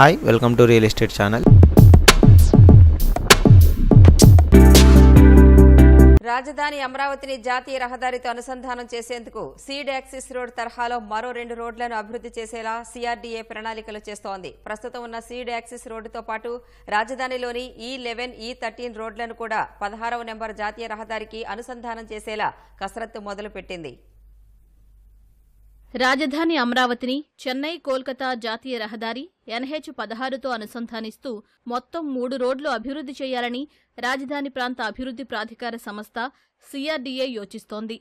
Hi welcome to real estate channel రాజధాని అమరావతిని జాతీయ రహదారితో అనుసంధానం చేసేందుకు సీడ్ యాక్సిస్ రోడ్ తరహాలో మరో రెండు రోడ్లను అభివృద్ధి చేసేలా సీఆర్డీఏ ప్రణాళికలు చేస్తోంది. ప్రస్తుతం ఉన్న సీడ్ యాక్సిస్ రోడ్డుతో పాటు రాజధానిలోని ఈ లెవెన్ ఈ థర్టీన్ రోడ్లను కూడా పదహారవ నెంబర్ జాతీయ రహదారికి అనుసంధానం చేసేలా కసరత్తు మొదలుపెట్టింది. రాజధాని అమరావతిని చెన్నై కోల్కతా జాతీయ రహదారి ఎన్హెచ్ పదహారుతో అనుసంధానిస్తూ మొత్తం మూడు రోడ్లు అభివృద్ధి చేయాలని రాజధాని ప్రాంత అభివృద్ధి ప్రాధికార సంస్థ సిఆర్డీఏ యోచిస్తోంది.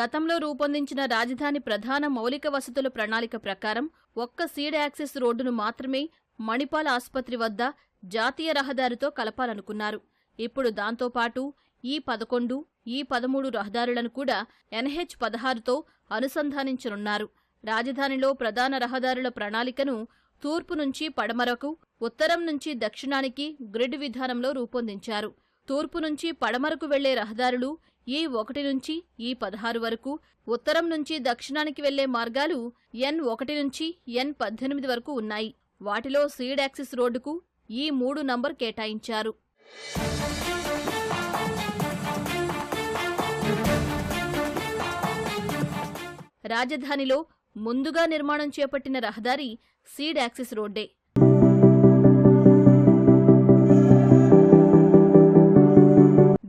గతంలో రూపొందించిన రాజధాని ప్రధాన మౌలిక వసతుల ప్రణాళిక ప్రకారం ఒక్క సీడ్ యాక్సిస్ రోడ్డును మాత్రమే మణిపాల్ ఆసుపత్రి వద్ద జాతీయ రహదారితో కలపాలనుకున్నారు. ఇప్పుడు దాంతోపాటు ఈ పదకొండు ఈ పదమూడు రహదారులను కూడా ఎన్హెచ్ పదహారుతో అనుసంధానించనున్నారు. రాజధానిలో ప్రధాన రహదారుల ప్రణాళికను తూర్పు నుంచి పడమరకు ఉత్తరం నుంచి దక్షిణానికి గ్రిడ్ విధానంలో రూపొందించారు. తూర్పు నుంచి పడమరకు వెళ్ళే రహదారులు ఈ ఒకటి నుంచి ఈ పదహారు వరకు ఉత్తరం నుంచి దక్షిణానికి వెళ్ళే మార్గాలు ఎన్ ఒకటి నుంచి ఎన్ పద్దెనిమిది వరకు ఉన్నాయి. వాటిలో సీడ్ యాక్సిస్ రోడ్డుకు ఈ మూడు నంబర్ కేటాయించారు. రాజధానిలో ముందుగా నిర్మాణం చేపట్టిన రహదారి సీడ్ యాక్సిస్ రోడ్డే.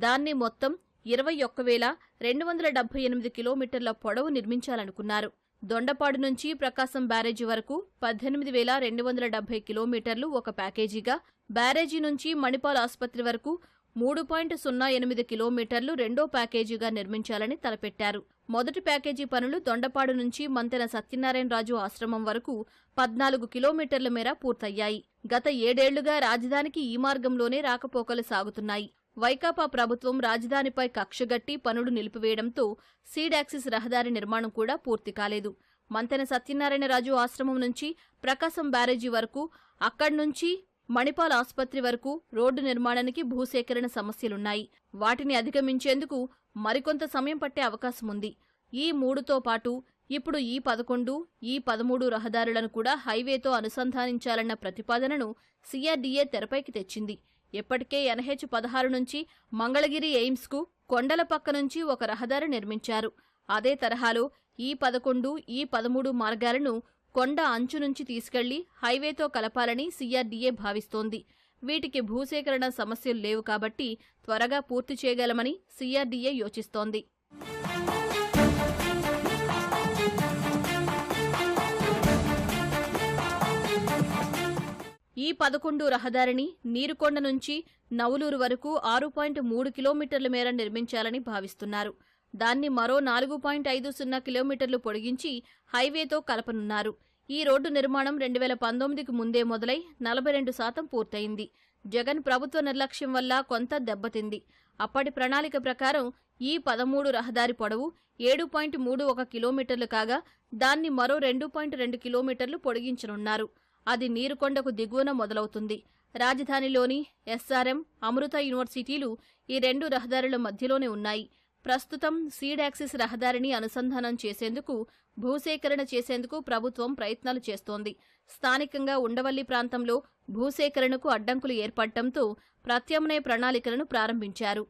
దాన్ని మొత్తం ఇరవై ఒక్క వేల రెండు వందల డెబ్బై ఎనిమిది కిలోమీటర్ల పొడవు నిర్మించాలనుకున్నారు. దొండపాడు నుంచి ప్రకాశం బ్యారేజీ వరకు పద్దెనిమిది వేల రెండు వందల డెబ్బై కిలోమీటర్లు ఒక ప్యాకేజీగా బ్యారేజీ నుంచి మణిపాల్ ఆసుపత్రి వరకు మూడు పాయింట్ సున్నా ఎనిమిది కిలోమీటర్లు రెండో ప్యాకేజీగా నిర్మించాలని తలపెట్టారు. మొదటి ప్యాకేజీ పనులు దొండపాడు నుంచి మంతెన సత్యనారాయణరాజు ఆశ్రమం వరకు పద్నాలుగు కిలోమీటర్ల మేర పూర్తయ్యాయి. గత ఏడేళ్ళుగా రాజధానికి ఈ మార్గంలోనే రాకపోకలు సాగుతున్నాయి. వైకాపా ప్రభుత్వం రాజధానిపై కక్షగట్టి పనులు నిలిపివేయడంతో సీడాక్సిస్ రహదారి నిర్మాణం కూడా పూర్తి కాలేదు. మంతెన సత్యనారాయణరాజు ఆశ్రమం నుంచి ప్రకాశం బ్యారేజీ వరకు అక్కడి నుంచి మణిపాల్ ఆసుపత్రి వరకు రోడ్డు నిర్మాణానికి భూసేకరణ సమస్యలున్నాయి. వాటిని అధిగమించేందుకు మరికొంత సమయం పట్టే అవకాశం ఉంది. ఈ మూడుతో పాటు ఇప్పుడు ఈ పదకొండు ఈ పదమూడు రహదారులను కూడా హైవేతో అనుసంధానించాలన్న ప్రతిపాదనను సీఆర్డీఏ తెరపైకి తెచ్చింది. ఇప్పటికే ఎన్హెచ్ పదహారు నుంచి మంగళగిరి ఎయిమ్స్కు కొండల పక్క నుంచి ఒక రహదారి నిర్మించారు. అదే తరహాలో ఈ పదకొండు ఈ పదమూడు మార్గాలను కొండ అంచు నుంచి తీసుకెళ్ళి హైవేతో కలపాలని సీఆర్డీఏ భావిస్తోంది. వీటికి భూసేకరణ సమస్యలు లేవు కాబట్టి త్వరగా పూర్తి చేయగలమని సీఆర్డీఏ యోచిస్తోంది. ఈ పదకొండు రహదారిని నీరుకొండ నుంచి నవులూరు వరకు ఆరు పాయింట్ మూడు కిలోమీటర్ల మేర నిర్మించాలని భావిస్తున్నారు. దాన్ని మరో నాలుగు పాయింట్ ఐదు సున్నా కిలోమీటర్లు పొడిగించి హైవేతో కలపనున్నారు. ఈ రోడ్డు నిర్మాణం రెండు వేల పంతొమ్మిదికి ముందే మొదలై నలభై రెండు శాతం పూర్తయింది. జగన్ ప్రభుత్వ నిర్లక్ష్యం వల్ల కొంత దెబ్బతింది. అప్పటి ప్రణాళిక ప్రకారం ఈ పదమూడు రహదారి పొడవు ఏడు పాయింట్ మూడు ఒక కిలోమీటర్లు కాగా దాన్ని మరో రెండు పాయింట్ రెండు కిలోమీటర్లు పొడిగించనున్నారు. అది నీరుకొండకు దిగువన మొదలవుతుంది. రాజధానిలోని ఎస్ఆర్ఎం అమృత యూనివర్సిటీలు ఈ రెండు రహదారుల మధ్యలోనే ఉన్నాయి. ప్రస్తుతం సీడ్ యాక్సిస్ రహదారిని అనుసంధానం చేసేందుకు భూసేకరణ చేసేందుకు ప్రభుత్వం ప్రయత్నాలు చేస్తోంది. స్థానికంగా ఉండవల్లి ప్రాంతంలో భూసేకరణకు అడ్డంకులు ఏర్పడటంతో ప్రత్యామ్నాయ ప్రణాళికలను ప్రారంభించారు.